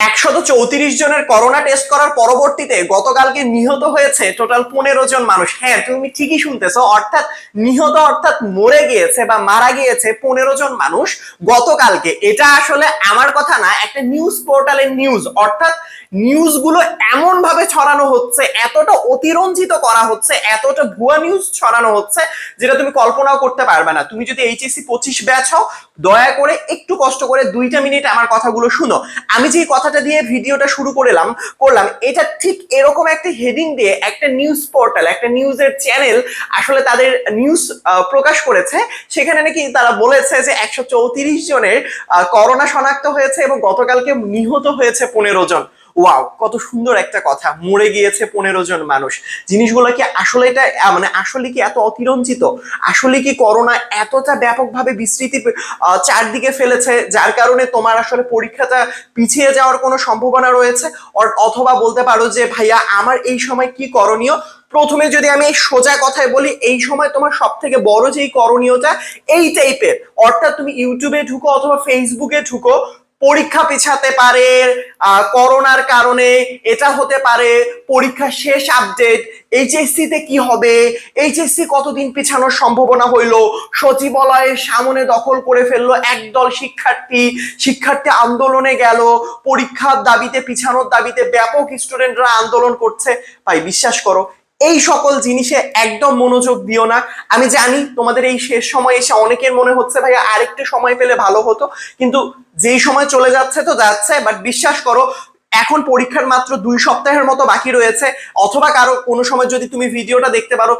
একশত জনের corona test করার পরবর্তীতে গতকালকে নিহত হয়েছে টোটাল পনেরো জন মানুষ। হ্যাঁ তুমি ঠিকই অর্থাৎ নিহত অর্থাৎ মরে গিয়েছে বা মারা গিয়েছে পনেরো জন মানুষ গতকালকে। এটা আসলে আমার কথা না, একটা নিউজ পোর্টালের নিউজ অর্থাৎ নিউজগুলো এমন ভাবে ছড়ানো হচ্ছে, এতটা অতিরঞ্জিত করা হচ্ছে, এতটা ভুয়া নিউজ ছড়ানো হচ্ছে, যেটা তুমি কল্পনাও করতে পারবে না। তুমি যদি এইচএসসি পঁচিশ ব্যাচ হও, দয়া করে একটু কষ্ট করে দুইটা মিনিট আমার কথাগুলো শুনো। আমি যে কথাটা দিয়ে ভিডিওটা শুরু করলাম করলাম। এটা ঠিক এরকম একটা হেডিং দিয়ে একটা নিউজ পোর্টাল একটা নিউজের চ্যানেল আসলে তাদের নিউজ প্রকাশ করেছে। সেখানে নাকি তারা বলেছে যে একশো চৌত্রিশ জনের করোনা শনাক্ত হয়েছে এবং গতকালকে নিহত হয়েছে পনেরো জন। ওয়াও, কত সুন্দর একটা কথা। মরে গিয়েছে পনেরো জন মানুষ। জিনিসগুলো কি আসলে এটা মানে আসলে কি এত অতিরঞ্জিত? আসলে কি করোনা এতটা ব্যাপকভাবে বিস্তৃতি চারদিকে ফেলেছে, যার কারণে তোমার আসলে পরীক্ষাটা পিছিয়ে যাওয়ার কোনো সম্ভাবনা রয়েছে? অথবা বলতে পারো যে, ভাইয়া, আমার এই সময় কি করণীয়? প্রথমে যদি আমি সোজা কথায় বলি, এই সময় তোমার সব থেকে বড় যেই করণীয়টা, এই টাইপের অর্থাৎ তুমি ইউটিউবে ঢুকো অথবা ফেসবুকে ঢুকো পরীক্ষা পিছাতে পারে করোনার কারণে এটা হতে পারে, পরীক্ষা শেষ আপডেট এইচএসসি তে কি হবে এইচএসসি কতদিন পিছানোর সম্ভাবনা হইল, সচিবালয়ের সামনে দখল করে ফেলল একদল শিক্ষার্থী শিক্ষার্থী আন্দোলনে গেল, পরীক্ষার দাবিতে, পিছানোর দাবিতে ব্যাপক স্টুডেন্টরা আন্দোলন করছে। ভাই, বিশ্বাস করো এই সকল জিনিসে একদম মনোযোগ দিও না। আমি জানি তোমাদের এই শেষ সময় এসে অনেকের মনে হচ্ছে, ভাইয়া, আরেকটু সময় পেলে ভালো হতো। কিন্তু যেই সময় চলে যাচ্ছে তো যাচ্ছে বাট বিশ্বাস করো, এখন পরীক্ষার মাত্র দুই সপ্তাহের মতো বাকি রয়েছে। অথবা কারও কোনো সময় যদি তুমি ভিডিওটা দেখতে পারো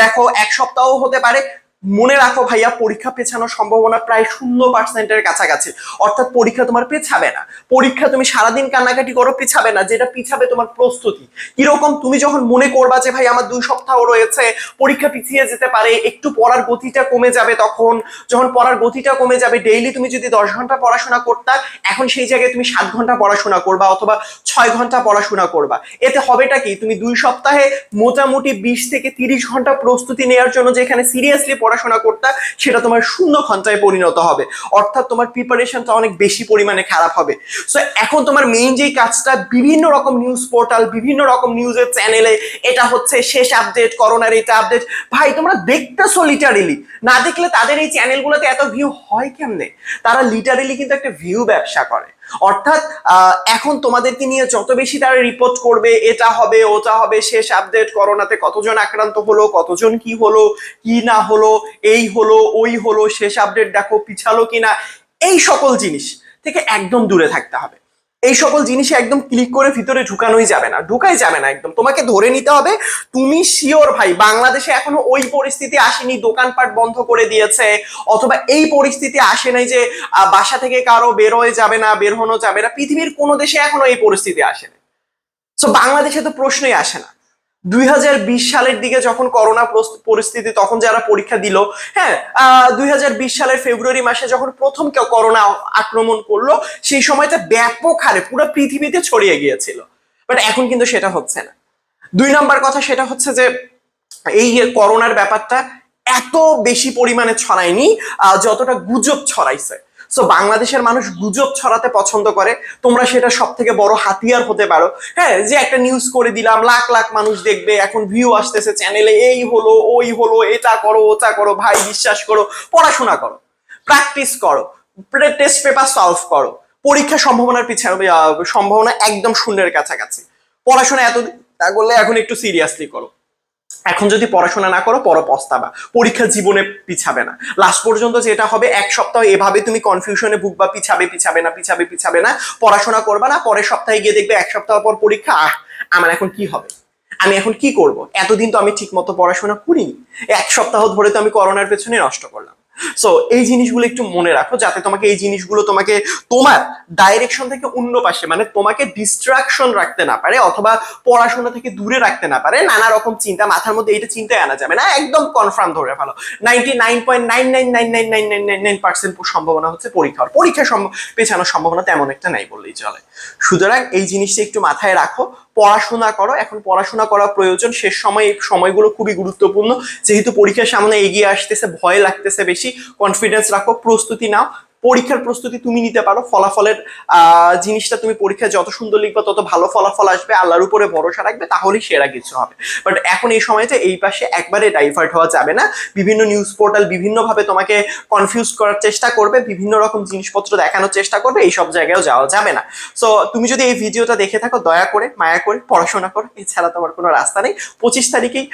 দেখো, এক সপ্তাহ হতে পারে মনে রাখো ভাইয়া, পরীক্ষা পেছানোর সম্ভাবনা প্রায় শূন্য পার্সেন্টের কাছাকাছি। অর্থাৎ পরীক্ষা তোমার পেছাবে না। পরীক্ষা তুমি সারাদিন কান্নাকাটি করো, পিছাবে না, যেটা পিছাবে তোমার প্রস্তুতি। কীরকম তুমি যখন মনে করবা যে, ভাই, আমার দুই সপ্তাহ রয়েছে, পরীক্ষা পিছিয়ে যেতে পারে, একটু পড়ার গতিটা কমে যাবে তখন। যখন পড়ার গতিটা কমে যাবে ডেইলি তুমি যদি দশ ঘণ্টা পড়াশোনা করতা, এখন সেই জায়গায় তুমি সাত ঘণ্টা পড়াশোনা করবা অথবা ছয় ঘণ্টা পড়াশোনা করবা। এতে হবেটা কি? তুমি দুই সপ্তাহে মোটামুটি বিশ থেকে তিরিশ ঘণ্টা প্রস্তুতি নেওয়ার জন্য যেখানে সিরিয়াসলি পড়াশোনা করতা, সেটা তোমার শূন্য ঘন্টায় পরিণত হবে। অর্থাৎ তোমার প্রিপারেশনটা অনেক বেশি পরিমাণে খারাপ হবে। সো এখন তোমার মেইন যেই কাজটা, বিভিন্ন রকম নিউজ পোর্টাল বিভিন্ন রকম নিউজের চ্যানেলে এটা হচ্ছে শেষ আপডেট করোনার এটা আপডেট ভাই, তোমরা দেখতেছো লিটারেলি না দেখলে তাদের এই চ্যানেলগুলোতে এত ভিউ হয় কেমনে? তারা লিটারেলি কিন্তু একটা ভিউ ব্যবসা করে। অর্থাৎ এখন তোমাদেরকে নিয়ে যত বেশি তারা রিপোর্ট করবে, এটা হবে, ওটা হবে, শেষ আপডেট করোনাতে কতজন আক্রান্ত হলো, কতজন কি হলো, কি না হলো, এই হলো, ওই হলো, শেষ আপডেট দেখো, পিছালো কিনা, এই সকল জিনিস থেকে একদম দূরে থাকতে হবে। এই সকল জিনিসে একদম ক্লিক করে ভিতরে ঢুকানোই যাবে না, ঢুকাই যাবে না একদম। তোমাকে ধরে নিতে হবে, তুমি শিওর ভাই, বাংলাদেশে এখনও ওই পরিস্থিতি আসেনি, দোকানপাট বন্ধ করে দিয়েছে, অথবা এই পরিস্থিতি আসে নাই যে বাসা থেকে কারও বেরোয় যাবে না, বের হনো যাবে না, পৃথিবীর কোনো দেশে এখনও এই পরিস্থিতি আসেনি সো বাংলাদেশে তো প্রশ্নই আসে না। দুই হাজার বিশ সালের দিকে যখন করোনা প্রস- পরিস্থিতি তখন যারা পরীক্ষা দিল হ্যাঁ দুই হাজার বিশ সালের ফেব্রুয়ারি মাসে যখন প্রথম কেউ করোনা আক্রমণ করল, সেই সময়টা ব্যাপক হারে পুরো পৃথিবীতে ছড়িয়ে গিয়েছিল। বাট এখন কিন্তু সেটা হচ্ছে না। দুই নাম্বার কথা সেটা হচ্ছে যে, এই করোনার ব্যাপারটা এত বেশি পরিমাণে ছড়ায়নি যতটা গুজব ছড়াইছে। সো বাংলাদেশের মানুষ গুজব ছড়াতে পছন্দ করে। তোমরা সেটা সব থেকে বড় হাতিয়ার হতে পারো। হ্যাঁ যে একটা নিউজ করে দিলাম, লাখ লাখ মানুষ দেখবে, এখন ভিউ আসতেছে চ্যানেলে এই হলো, ওই হলো, এটা করো, ওটা করো, ভাই বিশ্বাস করো, পড়াশোনা করো প্র্যাকটিস করো টেস্ট পেপার সলভ করো, পরীক্ষা সম্ভাবনার পিছনে সম্ভাবনা একদম শূন্যের কাছাকাছি। পড়াশোনা এত, তা করলে এখন একটু সিরিয়াসলি করো। এখন যদি পড়াশোনা না করো পর পস্তাবা। পরীক্ষা জীবনে পিছাবে না। লাস্ট পর্যন্ত যেটা হবে, এক সপ্তাহ এভাবে তুমি কনফিউশনে ভুগবা, পিছাবে পিছাবে না, পিছাবে পিছাবে না। পড়াশোনা করবা না, পরের সপ্তাহে গিয়ে দেখবে এক সপ্তাহ পর পরীক্ষা, আহ, আমার এখন কি হবে? আমি এখন কি করব? এতদিন তো আমি ঠিকমতো পড়াশোনা করিনি। এক সপ্তাহ ধরে তো আমি করোনার পেছনে নষ্ট করলাম। সো এই জিনিসগুলো একটু মনে রাখো যাতে তোমাকে এই জিনিসগুলো তোমাকে তোমার ডাইরেকশন থেকে অন্য পাশে মানে তোমাকে ডিস্ট্রাকশন রাখতে না পারে অথবা পড়াশোনা থেকে দূরে রাখতে না পারে নানা রকম চিন্তা মাথার মধ্যে এইটা চিন্তায় আনা যাবে না একদম কনফার্ম ধরে ফেলো ninety nine point nine nine nine nine nine nine nine nine percent সম্ভাবনা হচ্ছে পরীক্ষার পরীক্ষা পেছানোর সম্ভাবনা তেমন একটা নাই বললেই চলে সুতরাং এই জিনিসটা একটু মাথায় রাখো পড়াশোনা করো। এখন পড়াশোনা করা প্রয়োজন। শেষ সময় এই সময়গুলো খুবই গুরুত্বপূর্ণ। যেহেতু পরীক্ষার সামনে এগিয়ে আসতেছে, ভয় লাগতেছে বেশি। কনফিডেন্স রাখো, প্রস্তুতি নাও। পরীক্ষার প্রস্তুতি তুমি নিতে পারো, ফলাফলের জিনিসটা তুমি পরীক্ষায় যত সুন্দর লিখবে, তত ভালো ফলাফল আসবে, আল্লাহর উপরে ভরসা রাখবে, তাহলেই সেরা কিছু হবে। বাট এখন এই সময়তে এই পাশে একবারে ডাইভার্ট হওয়া যাবে না। বিভিন্ন নিউজ পোর্টাল বিভিন্নভাবে তোমাকে কনফিউজ করার চেষ্টা করবে, বিভিন্ন রকম জিনিসপত্র দেখানোর চেষ্টা করবে এই সব জায়গায়ও যাওয়া যাবে না। সো তুমি যদি এই ভিডিওটা দেখে থাকো, দয়া করে, মায়া করে, পড়াশোনা করো, এছাড়া তোমার কোনো রাস্তা নেই। পঁচিশ তারিখেই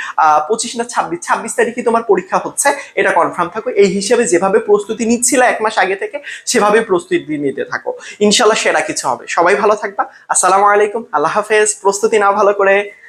পঁচিশ না ছাব্বিশ ছাব্বিশ তারিখে তোমার পরীক্ষা হচ্ছে, এটা কনফার্ম থাকো। এই হিসেবে যেভাবে প্রস্তুতি নিচ্ছিলে এক মাস আগে থেকে সেভাবে প্রস্তুতি নিতে থাকো। ইনশাল্লাহ সেরা কিছু হবে। সবাই ভালো থাকবা। আসসালামু আলাইকুম। আল্লাহ হাফেজ। প্রস্তুতি না ভালো করে।